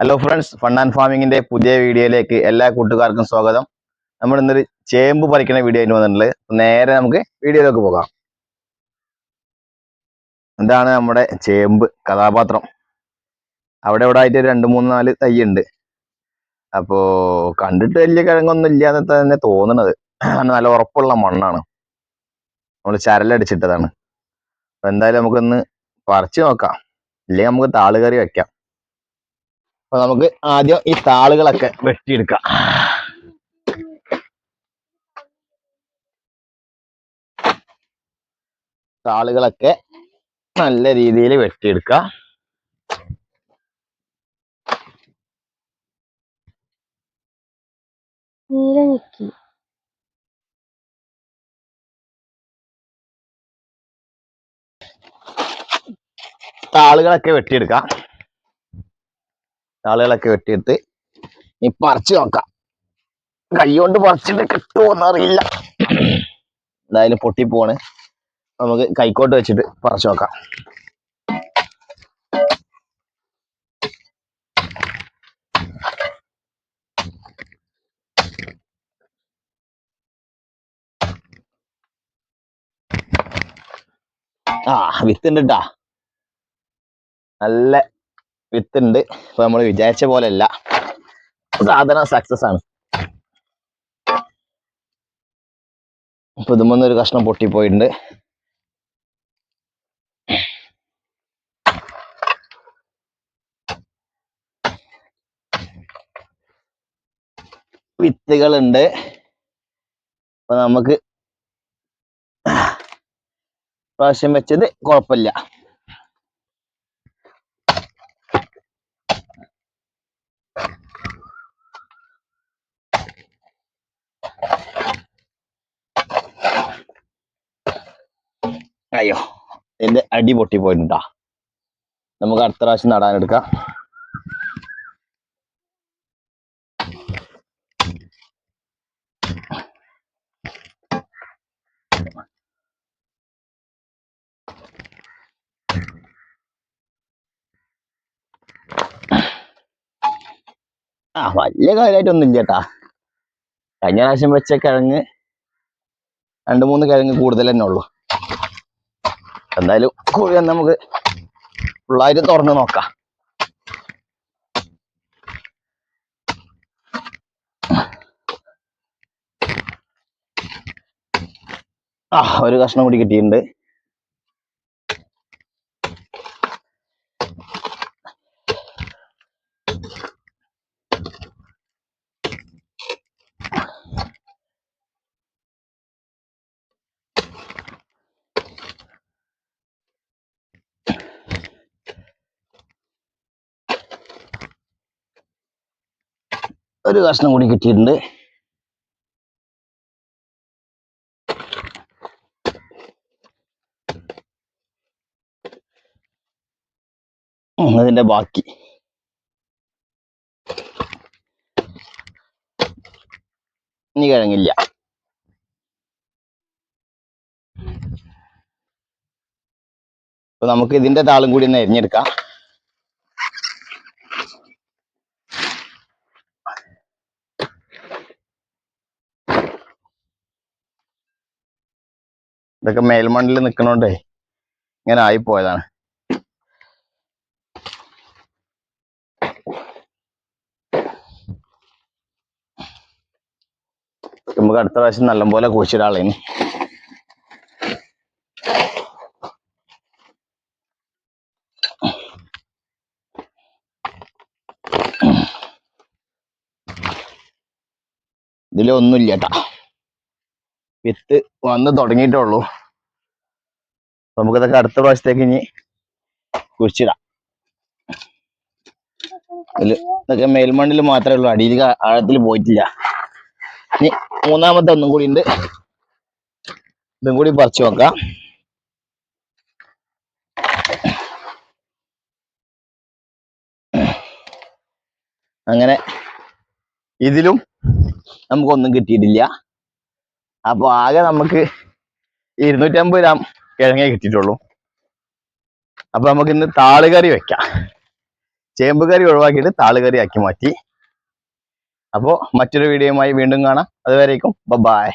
Hello friends fun and ഫാമിങ്ങിന്റെ പുതിയ വീഡിയോയിലേക്ക് എല്ലാ കൂട്ടുകാർക്കും സ്വാഗതം. നമ്മൾ ഇന്നൊരു ചേമ്പ് പറിക്കുന്ന വീഡിയോ ആയിട്ട് വന്നിട്ടുണ്ട്. നേരെ നമുക്ക് വീഡിയോയിലേക്ക് പോകാം. ഇതാണ് നമ്മുടെ ചേമ്പ് കഥാപാത്രം. അവിടെ ഇവിടെ ആയിട്ട് രണ്ട് മൂന്ന് നാല് തൈ ഉണ്ട് അപ്പോ കണ്ടിട്ട് വലിയ കിഴങ്ങൊന്നും ഇല്ലാന്ന് തന്നെ തോന്നണത്. നല്ല ഉറപ്പുള്ള മണ്ണാണ്. നമ്മൾ ചരലടിച്ചിട്ടതാണ്. അപ്പോൾ എന്തായാലും നമുക്കൊന്ന് പറിച്ചു നോക്കാം. ഇല്ലെങ്കിൽ നമുക്ക് താളുകറി വെക്കാം. അപ്പൊ നമുക്ക് ആദ്യം ഈ താളുകളൊക്കെ വെട്ടിയെടുക്കാം. താളുകളൊക്കെ നല്ല രീതിയിൽ വെട്ടിയെടുക്കാം താളുകളൊക്കെ വെട്ടിയെടുക്കാം. താളുകളൊക്കെ വെട്ടിയെടുത്ത് ഈ പറിച്ചു നോക്കാം. കൈകൊണ്ട് പറിച്ചിട്ട് കിട്ടുമോന്ന് അറിയില്ല. എന്തായാലും പൊട്ടിപ്പോണ് നമുക്ക് കൈക്കോട്ട് വെച്ചിട്ട് പറിച്ചു നോക്കാം. ആ വിത്തുണ്ട് നല്ല വിത്തുണ്ട്. ഇപ്പൊ നമ്മൾ വിചാരിച്ച പോലെ അല്ല സാധനം സക്സസ് ആണ്. ഇപ്പൊ ഇതുമൊന്നും ഒരു കഷ്ണം പൊട്ടിപ്പോയിട്ടുണ്ട്. വിത്തുകളുണ്ട്. അപ്പൊ നമുക്ക് പ്രാവശ്യം വെച്ചത് കുഴപ്പമില്ല. അയ്യോ എന്റെ അടി പൊട്ടി പോയിട്ടുണ്ടാ നമുക്ക് അടുത്ത പ്രാവശ്യം നടാനെടുക്കാം ആ വലിയ കാര്യമായിട്ടൊന്നും ഇല്ല കേട്ടാ കഴിഞ്ഞ പ്രാവശ്യം വെച്ച കിഴങ്ങ് രണ്ട് മൂന്ന് കിഴങ്ങ് കൂടുതൽ തന്നെ ഉള്ളു. എന്തായാലും കുഴി ഒന്ന് നമുക്ക് ഫുള്ളായിട്ട് തുറന്ന് നോക്കാം. ആ ഒരു കഷ്ണം കൂടി കിട്ടിയിട്ടുണ്ട്. ഒരു കഷ്ണം കൂടി കിട്ടിയിട്ടുണ്ട്. അതിന്റെ ബാക്കി. ഇനി കിഴങ്ങില്ല. അപ്പൊ നമുക്ക് ഇതിന്റെ താളും കൂടി ഒന്ന് എരിഞ്ഞെടുക്കാം ഇതൊക്കെ മേൽമണ്ണിൽ നിൽക്കണോണ്ടേ ഇങ്ങനെ ആയിപ്പോയതാണ് നമുക്ക് അടുത്ത പ്രാവശ്യം നല്ലപോലെ കുഴിച്ചിടാളേന്. ഇതിലൊന്നുമില്ല കേട്ടാ വിത്ത് വന്ന് തുടങ്ങിയിട്ടേ ഉള്ളൂ നമുക്കിതൊക്കെ അടുത്ത പ്രാവശ്യത്തേക്ക് ഇനി കുഴിച്ചിടാം. ഇതൊക്കെ മേൽമണ്ണിൽ മാത്രമേ ഉള്ളൂ. അടിയിൽ ആഴത്തിൽ പോയിട്ടില്ല. ഇനി മൂന്നാമത്തെ ഒന്നും കൂടി ഉണ്ട്. ഇതും കൂടി പറിച്ചു നോക്കാം അങ്ങനെ ഇതിലും നമുക്കൊന്നും കിട്ടിയിട്ടില്ല. അപ്പൊ ആകെ നമുക്ക് ഇരുന്നൂറ്റമ്പത് ഗ്രാം കിഴങ്ങേ കിട്ടിയിട്ടുള്ളൂ. അപ്പൊ നമുക്ക് ഇന്ന് താളുകറി വെക്കാം. ചേമ്പ് കറി ഒഴിവാക്കിയിട്ട് താളുകറി ആക്കി മാറ്റി. അപ്പോൾ മറ്റൊരു വീഡിയോയുമായി വീണ്ടും കാണാം. അതുവരേക്കും ബൈ